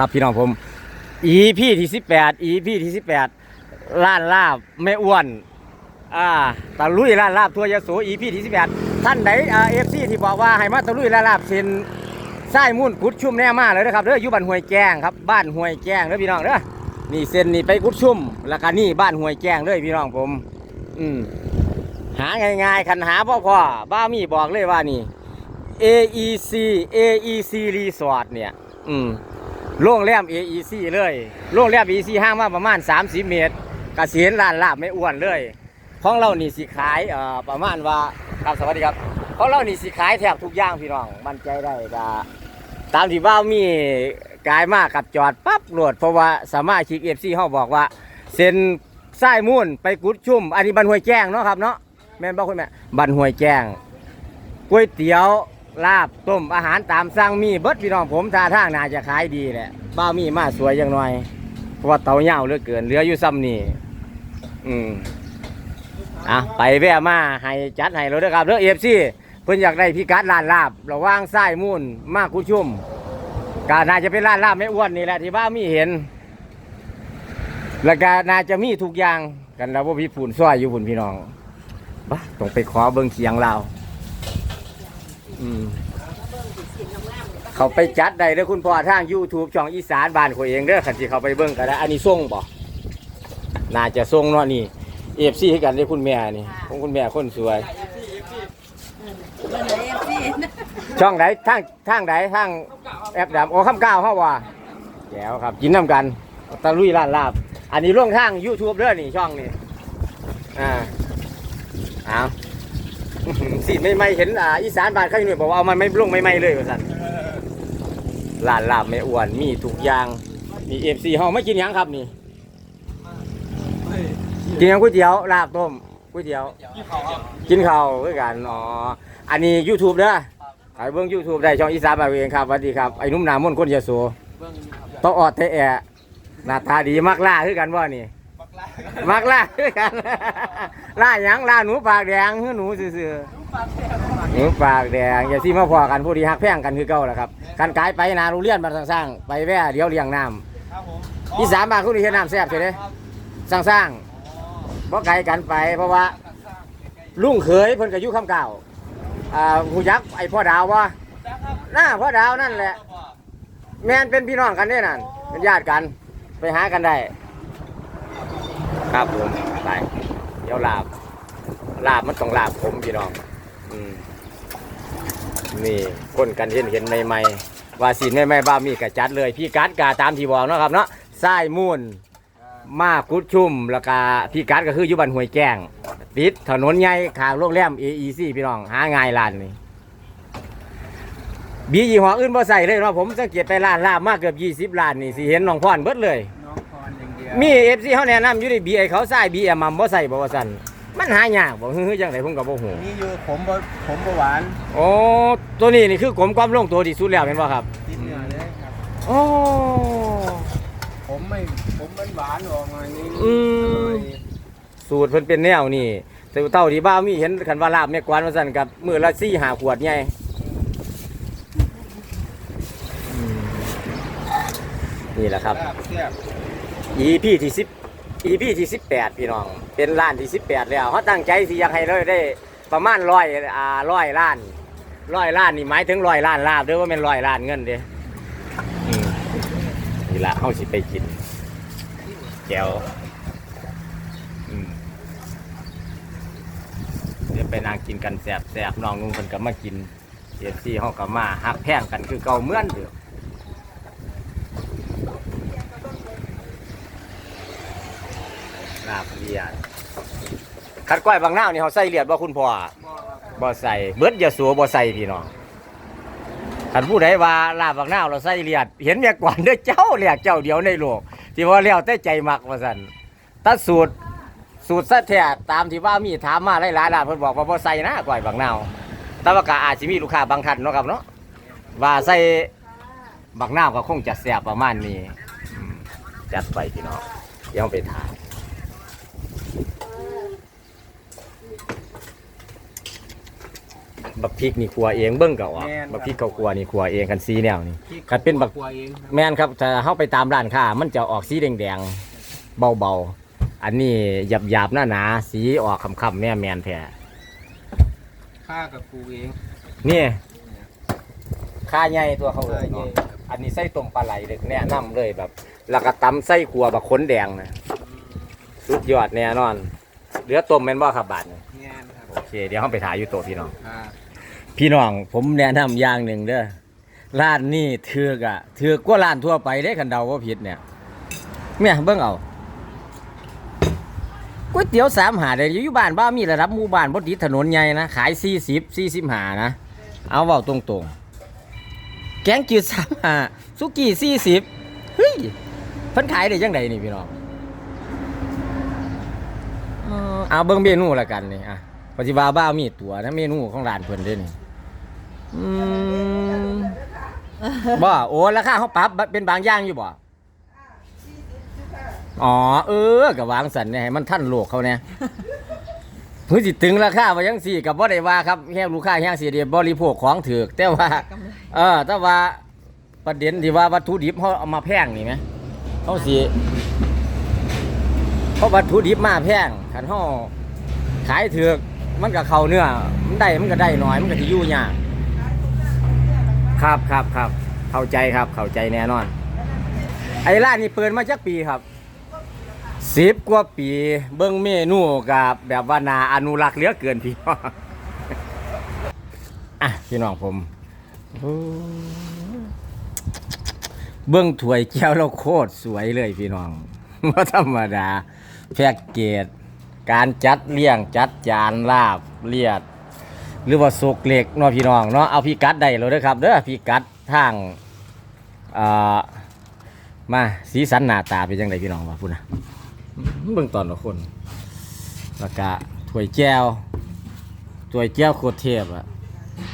ครับพี่น้องผม EP ที่18 EP ที่18ล้านลาบไม่อ้วนอ่าตะลุยล้านลาบทัวยโส EP ที่18ท่านใดอ่า FC ที่บอกว่าให้มาตะลุยล้านลาบเซ็นไส้มุ่นกุดชุ่มแน่มากเลยนะครับเด้ออยู่บ้านห้วยแก้งครับบ้านห้วยแก้งเด้อพี่น้องเด้อนี่เซ็นนี่ไปกุดชุ่มแล้วก็นี่บ้านห้วยแก้งเด้อพี่น้องผม อืมหาง่ายๆคันหาพ่อพ่อบ้ามีบอกเลยว่านี่ AEC AEC Resort เนี่ย อืม โรงแรม AEC เลยโรงแรม AEC ห้างมาประมาณ 30 เมตรกเกษียณร้านลาบไม่อ้วนเลยของเรานี่สิขายเอ่อประมาณว่าครับสวัสดีครับของเรานี่สิขายแทบทุกอย่างพี่น้องมั่นใจได้ดาตามที่ว่ามีกายมากกับจอดปั๊บโหลดเพราะว่าสามารถคลิกเอฟซีเขาบอกว่า เซ็นไส้มุ่นไปกุดชุ่ม อันนี้บันห้วยแจ้งเนาะครับเนาะแม่นบอกคุณแม่บันห้วยแจ้งก๋วยเตี๋ยว ลาบต้มอาหารตามสั่งมีเบิดพี่น้องผมท่าทางน่าจะขายดีแหละบ้ามีมาสวยอย่างน่อยเพราะว่าเตาเหย่าเหลือเกินเหลืออยู่ซ้ำนี่อืมอะไปแวะมาให้จัดให้เราด้วยครับเรือเอฟซีเพิ่นอยากได้พิกัดร้านลาบระว่างไส้มุ่นมากกุชุ่มก็น่าจะเป็นร้านลาบไม่อ้วนนี่แหละที่บ้ามีเห็น แล้วก็น่าจะมีทุกอย่างกันแล้วว่าพี่ฝุ่นซ้อยอยู่ฝุ่นพี่น้องบ้าต้องไปขอเบิ่งเสียงเรา เขาไปจัดได้เด้อคุณพ่อทาง YouTube ช่องอีสานบ้านเขาเองเด้อคันที่เขาไปเบิ่งก็ได้อันนี้ส่งบ่น่าจะส่งเนาะนี่เอฟซีให้กันได้อคุณแม่นี่ของคุณแม่คนสวยเบอร์ไหนช่องไหนทางทางไหนทางแอปดำโอ้คำก้าวเฮาว่าแก้วครับกินน้ำกันตะลุยร้านลาบ อันนี้ลงทาง YouTube เด้อนี่ช่องนี่อ่าเอาอื้อหือ สิไม่ไม่เห็นอ่าอีสานบ้านเขาอยู่หน่วยบอกว่าเอามันไม่ลงไม่ไม่เลยว่าสั่นร้านลาบไม่อ้วนมีทุกอย่างมีเอฟซีเฮาไม่กินหยังครับนี่กินหยังก๋วยเตี๋ยวลาบต้มก๋วยเตี๋ยว กินข้าวด้วยกันอ๋ออันนี้ YouTube เด้อไอ้เบิ่ง YouTube ได้ช่องอีสานบานเองครับสวัสดีครับไอ้หนุ่มหนามนต์คนยะโสต้องออดเทแอะหน้าตาดีมักล่าคือกันบ่นี่ มักล่าคือกันล่าหยังล่าหนูปากแดงคือหนูซื่อๆหนูปากแดงอย่าสิมาพอกันผู้ดีฮักแพงกันคือเก่าแหละครับการกายไปนาโรงเรียนบ้าสร้างๆไปแว่เดี๋ยวเลี้ยงน้ำอีสานบ้านคุณนี่เฮ็ดน้ำแซ่บใช่ไหมสร้างๆบ่ไกลกันไปเพราะว่าลุงเขยเพิ่นก็อยู่คำเก่าอ่าหูยักษ์ไอ้พ่อดาวว่าหน้าพ่อดาวนั่นแหละ แม่นเป็นพี่น้องกันเด้นั่นเป็นญาติกันไปหากันได้ ครับผมไปเดี๋ยวลาบ ลาบมันต้องลาบผมพี่น้องอืมนี่คนกันเห็นเห็นใหม่ๆว่าสินใหม่ๆบ้ามีกระจัดเลย พี่กัดกาตามที่บอกเนาะครับเนาะไส้มูนมากุดชุ่มแล้วก็พี่กัดก็คืออยู่บ้านห้วยแก้งติดถนนใหญ่ขางโรงแรม AEC พี่น้อง หาง่ายร้านนี้บียี่ห้ออื่นบ่ใส่เลยเนาะผมสังเกตไปร้านลาบมากเกือบ20ร้านนี่สิเห็นน้องพรเบิดเลย น้องพรอย่างเดียวมี FC เฮาแนะนำอยู่ในบีไอเขาใส่บีเอ็มมับ่ใส่บ่ว่าซั่นมันหายากบ่ฮือจังไดผมก็บ่ฮู้นี่อยู่ผมบ่ผมบ่หวานโอ้ตัวนี้นี่คือกลมความลงตัวที่สุดแล้วแม่นบ่ครับติดเนื้อเลยครับโอ้ผมไม่ผมมันหวานออกมานี่อืมสูตรเพิ่นเป็นแนวนี่แต่เต้าที่บ้าวมีเห็นคันว่าลาบแม่กวานว่าซั่นกับมื้อละ4 5ขวดใหญ่อืมนี่แหละครับแซ่บ EP ที่ 10 EP ที่ 18 พี่น้อง เป็นล้านที่ 18 แล้วเขาตั้งใจสิอยากให้เลยได้ประมาณร้อยอ่าร้อยล้านร้อยล้านนี่หมายถึงร้อยล้านลาบด้อว่าเป็นร้อยล้านเงินเด้อืมนี่ละเฮาสิไปกินแก้วอืมเดี๋ยวไปนางกินกันแสบๆน้องนุ่งเพิ่นก็มากินเอฟซีเฮาก็มาฮักแพงกันคือเก่าเมื่อนเดิม ลาบเลียดคัดก้อยบางนาวนี่เขาใส่เลียดบ่คุณพ่อบ่ใส่เบิดอยาสัวบ่ใส่พี่น้องคันผู้ใดว่าลาบบางนาเราใส่เลียด เห็นเมียก่อนเด้อเจ้าเลียกเจ้าเดียวในโลก ที่ว่าแล้วแต่ใจมักว่าซั่นตัดสูตรสูตรซะแท้ตามที่ว่ามีถามมาหลายๆร้านเพิ่นบอกว่าบ่ใส่นะก้อยบางนาแต่ว่ากอาจสิมีลูกค้าบางท่านเนาะครับเนาะว่าใส่บางนาก็คงจะแซ่บประมาณนี้จัดไปพี่น้องเดี๋ยวเราไปทาน บักพริกนี่ครัวเองเบิ้งก็ออกแม่นครับ บักพริกเขาครัวนี่ครัวเองกันสีแนวนี่คันเป็นบักครัวเองครับแม่นครับถ้าเข้าไปตามร้านค้ามันจะออกสีแดงๆ เบาๆ อันนี้หยาบๆหนาๆสีออกคำๆเนี่ยแมนแท้ข้ากับปลูกเองนี่ค่าใหญ่ตัวเขาเอ่ยค่าใหญ่เนาะอันนี้ไส้ต้มปลาไหลเด็กแนะนำเลยแบบแล้วก็ตำไส้ขัวแบบขนแดงนะ สุดยอดแน่นอนเหลือต้มแม่นบ่ครับบาทนี่งานครับโอเคเดี๋ยวเราไปถ่ายอยู่โต๊ะพี่น้อง อ่าพี่น้องผมแนะนำอย่างหนึ่งเด้อร้านนี้เถือกอะเถือกกว่าร้านทั่วไปเด้คันเดาว่าผิดเนี่ยเนี่ยเบิ่งเอาก๋วยเตี๋ยวสามหาได้อยู่บ้านบ้ามีระดับหมู่บ้านบ่ติดถนนใหญ่นะขายสี่สิบสี่สิบหานะ เอาเว้าตรงๆ แกงจืดสามหาสุกี้สี่สิบเฮ้ยเพิ่นขายได้ยังไงนี่พี่น้อง เอาเบิ่งเมนูละกันนี่อะปฏิวาบ้ามีตัวนะเมนูของร้านเพิ่นเด้นี่อืมบ่โอ้ราคาเขาปรับเป็นบางอย่างอยู่บ่อ๋อเออกับวางสันเนี่ยให้มันท่านโลกเขาเนี่ยพื่อสิถึงราคาว่ายังสี่กับว่ได้ว่าครับแห้งลูกค้าแห้งเสียเดียบริโภคของถือแต่ว่า เออแต่ว่าประเด็นที่ว่าวัตถุดิบเขาเอามาแพงนี่ไหมเขาสิ เพราะวัตถุดิบมาแพงขันเขาขายถือกมันก็เข้าเนื้อมันได้มันก็ได้น้อยมันก็จะอยู่ยากครับครับครับเข้าใจครับเข้าใจแน่นอน ไอ้ร้านนี้เปิดมาจักปีครับสิบกว่าปี เบิ้งเมนูกับแบบว่านาอนุรักษ์เหลือเกินพี่น้องอะพี่น้องผมเบิ้งถวยแก้วเราโคตรสวยเลยพี่น้องว่าธรรมดา แพ็กเกจการจัดเลี้ยงจัดจานลาบเลียด หรือว่าสุกเหล็กเนาะพี่น้องเนาะเอาพี่กัดได้เลยเด้อครับเด้อพี่กัดทางเอ่อมาสีสันหน้าตาเป็นยังไงพี่น้องวะพูดนะเบิ่งตอนละคนแล้วก็ถ้วยแก้วถ้วยแก้วโคตรเทพอะ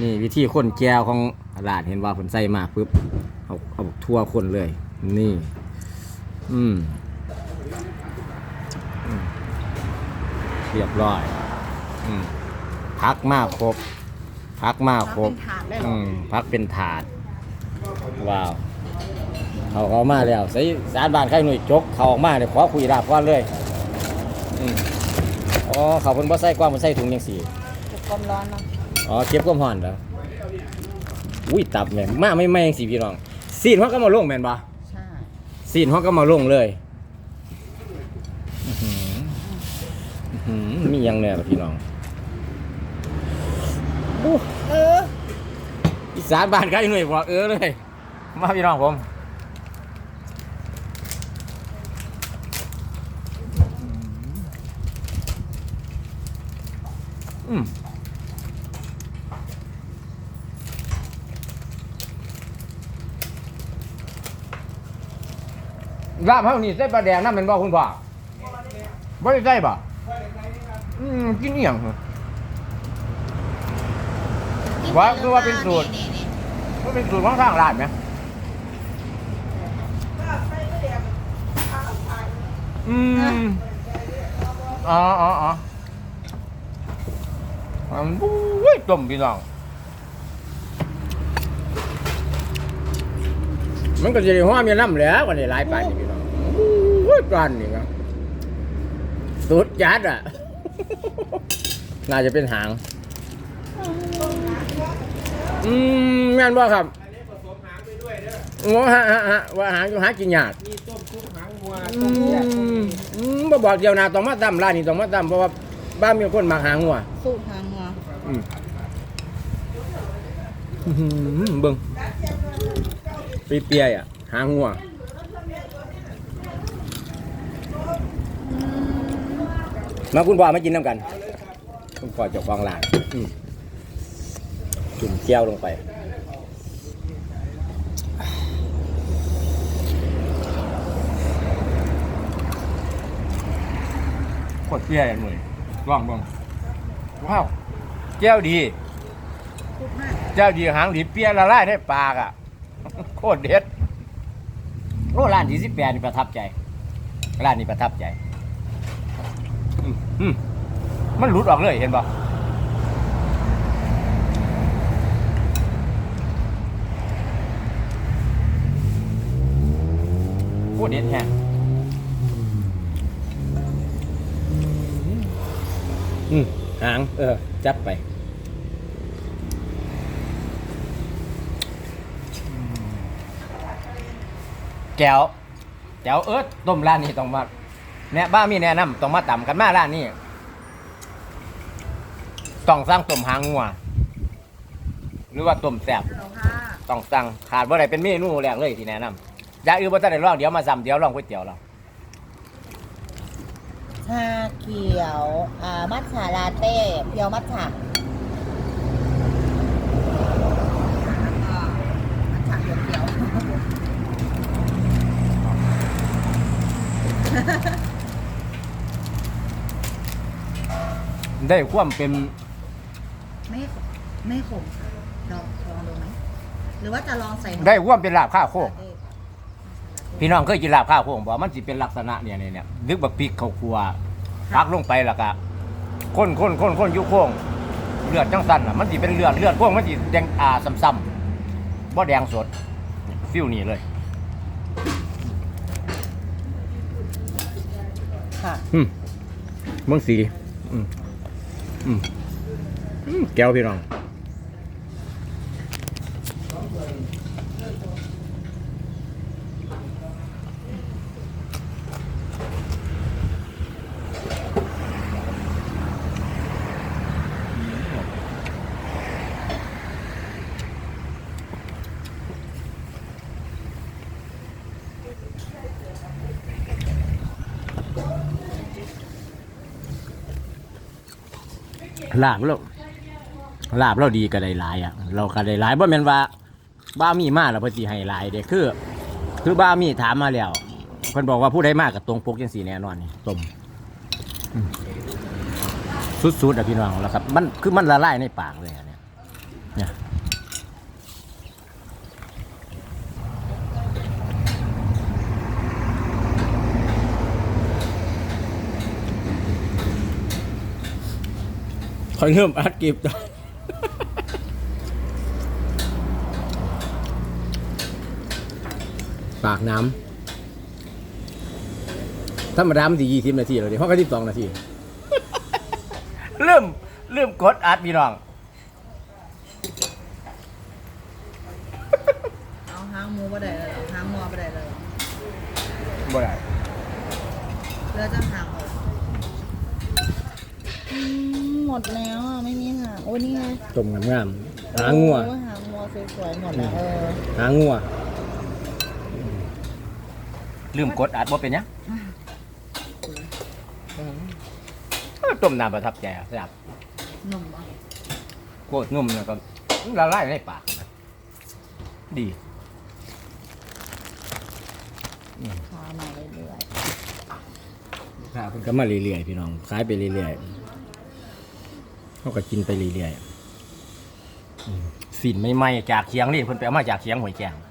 นี่วิธีคนแก้วของร้านเห็นว่าผลใส่มาปุ๊บเอาเอาทั่วคนเลย นี่ อืมอืม เรียบร้อย อืมพักมากครบพักมากครบ เป็นถาดเลยเหรอือมพักเป็นถาด ว้าว เขาเขามาแล้วใส่สารบานไข่หน่วยจก เขาออกมาเนี่ยขอคุยราบก่อนเลยอืมอ๋อเขาเพิ่นบ่ใส่กว้างเพิ่นใส่ถุงยังสี่เก็บความร้อนเนาะอ๋อเก็บความร้อนเหรออุ้ยตับแม่นมาไม่ไม่ยังสี่พี่น้องซีนเขาก็มาลงแม่นบ่ใช่ซีนเขาก็มาลงเลยอื้อหืออื้อหือ มีหยังเนี่ยล่ะพี่น้องอู้เอออีสานบ้านใครหน่วยบอกเออเลย มาพี่น้องผมอืมลาบเท่านี้ใส่ปลาแดงน้ำเป็นบ่คุณพ่อบ่ได้ใส่บ่ อืมกินเอียงเหรอว่าคือว่าเป็นสูตรนี่นี่มันเป็นสูตรของทางร้านไหมอืม อ๋ออ๋ออ๋ออืมอุ้ยต้มพี่น้อง มันก็จะได้ห้อมยาน้ำแหล้ววันนี้หลายปานนี่พี่น้องอุ้ยปานนี่ครับสุดจัดอะ น่าจะเป็นหาง อืมแม่นบ่ครับโอ้ฮะฮะฮะว่าหางอยู่หากินยากมีต้มซุปหางวัวอืต้มแยกมอืมบ่บอกเดียวนาต้องมาตำร้านนี้ต้องมาตำเพราะว่าบ้านมีคนมักหางงัวสูตรทางหัวอืมอื้อหือเบิ่งเปียๆอะหางงัว มาคุณพ่อมากินน้ำกัน คุณพ่อจ้าของร้านจุ่มแก้วลงไปโคตรเปี้ยเลยหน่วยว่างบ้างว้าวแก้วดีแก้วดีหางดีเปี้ยละลายในปากอะโคตรเด็ดโอ้ร้านที่สิบแปดนี่ประทับใจร้านนี้ประทับใจ มันหลุดออกเลยเห็นปะโคตรเด็ดแฮงอืมหาง เออ จับไปแก้วแก้วเอิร์ดต้มร้านนี้ต้องมา เนี่ยบ้ามีแนะนำต้องมาต่ำกันมาร้านนี้ต้องสร้างต้มหางงัวหรือว่าต้มแซ่บเราค่ะต้องสั่งขาดบ่ได้เป็นเมนูแรกเลยที่แนะนำอยากอื่นบ่ทันได้ลองเดี๋ยวมาซ้ำเดี๋ยวลองก๋วยเตี๋ยวเราชาเขียว อ่า มัทฉาลาเต้เพียวมัทฉะมัทฉะเขียว ได้ความเป็นๆไม่ไม่ขมค่ะลองลองดูไหมหรือว่าจะลองใส่นมได้ความเป็นลาบข้าวโค้งเต้พี่น้องเคยกินลาบข้าวโค้งบ่มันสิเป็นลักษณะเนี่ยเนี่ยเนี่ยดึกบักพริกข้าวคั่วพักลงไปแล้วก็ข้นข้นข้นข้นอยุโค้งเลือดจังสั้นอะมันสิเป็นเลือดเลือดโค้งมันสิแดงอ่าซ้ำๆบ่แดงสดฟิวนี่เลย ค่ะอืมเมืองสีอืมอืมอืม แก้วพี่น้อง ลาบเราลาบเราดีก็ได้หลายอะ เราก็ได้หลายบ่แม่นว่าบ้ามีมาแล้วเพิ่นสิให้หลายเด้คือ คือบ้ามีถามมาแล้วเพิ่นบอกว่าผู้ใดมากกับตรงปกจังสีแน่นอนนี่ต้มอืมสุดๆอะพี่น้องแล้วครับ มันคือมันละลายในปากเลยอะเนี่ยเนี่ยค อยเริ่มอัดเก็บตอนปากน้ำธรรมดามันสี่ยี่สิบนาทีแล้วดิเพราะก็สิบสองนาที เริ่มเริ่มกดอัดพี่น้อง เอาหางหมูไปได้เลยเหรอหางงัวไปได้เลยเหรอบ่ได้เลือจะห มหมดแล้วอะไม่มีหางโอ้นี่ไงต้มงามๆหางงัวโอ้หางงัวสวยๆหมดแล้วเออหางงัวลืมกดอัดบ่เป็นหยังต้มน้ำประทับใจอะครับหนุ่มอะโคตรนุ่มแล้วก็ละลายในปากนะดีพามาเรื่อยครับเพิ่นก็มาเรื่อยๆพี่น้องขายไปเรื่อยๆ เขาก็กินไปเรื่อยๆอืมสินใหม่ๆจากเคียงนี่เพิ่นไปเอามาจากเคียงหวยแจงๆ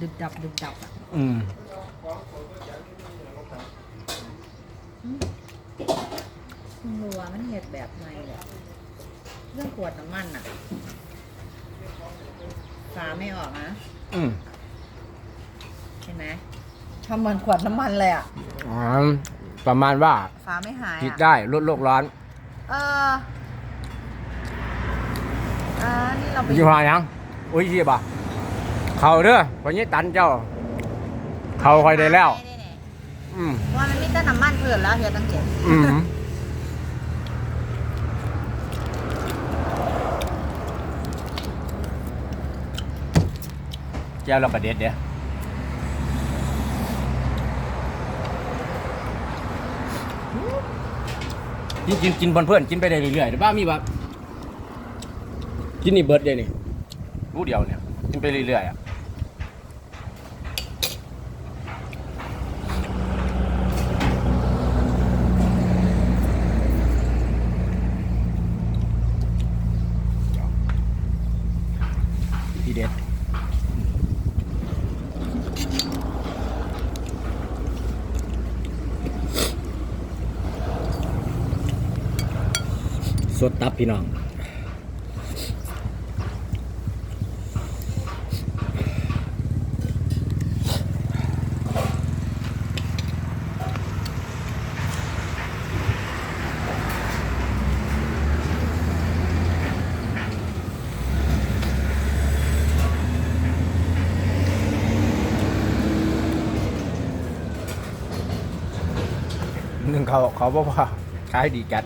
ดึบดับดึบดับอะอืมมันรัวมันเห็ดแบบไหนเลยเรื่องขวดน้ำมันอะฝาไม่ออกนะอืมเห็นไหมทำเหมือนขวดน้ำมันเลยอะอ๋อ ประมาณว่าฝาไม่หายคิดอะได้ลดโลกร้อนเอออ่านี่เราไปยี่ห้อหยังอุ้ยยี่บ่ะเขาเด้อวันนี้ตันเจ้า เขาคอยได้แล้วด้เนี่ยอืมเพราะว่ามันมีแต่น้ำมันเพื่อนแล้วเฮียตั้งเจ็ดอืมเจ้าเราประเด็ดเด้อ กินกินกินบนเพื่อนกินไปได้เรื่อยๆเดี๋ยวบ้ามีบ่กินนี่เบิร์ดเดยวนี่รู้เดียวเนี่ยกินไปเรื่อยๆอะทีเด็ด สดตับพี่น้องหนึ่งเขาเขาบอกว่าขายดีจัด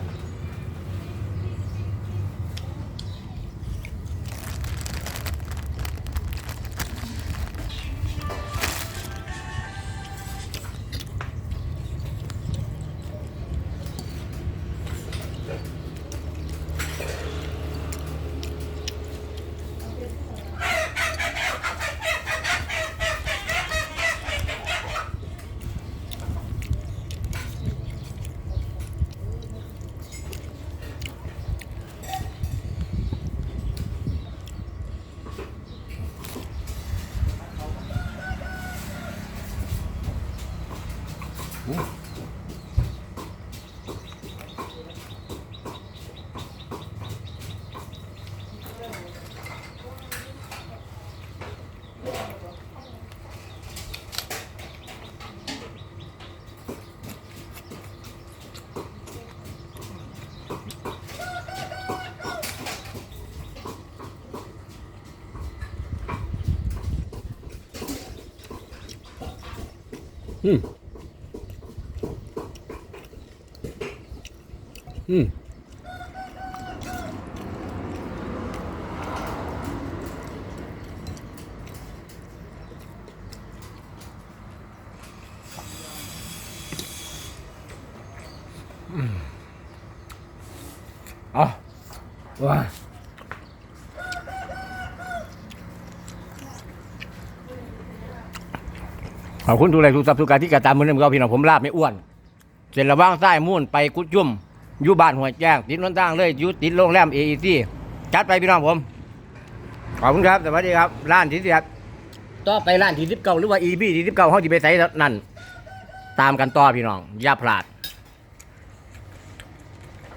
อืมอืมเอ๋อว้า ขอบคุณทุกแรงทุกทรัพย์ทุกการที่กระตามมือนึงเราพี่น้องผมลาบไม่อ้วน เสร็จระว่างใต้มุ่นไปกุดจุ่มอยู่บ้านหัวแจ้งติดนนทางเลยอยู่ติดโรงแรมเอซีจัดไปพี่น้องผม ขอบคุณครับสวัสดีครับร้านที่สิบต่อไปร้านที่สิบเก้าหรือว่าอีบีที่สิบเก้าเขาจะไปใส่นั่น ตามกันต่อพี่น้อง อย่าพลาด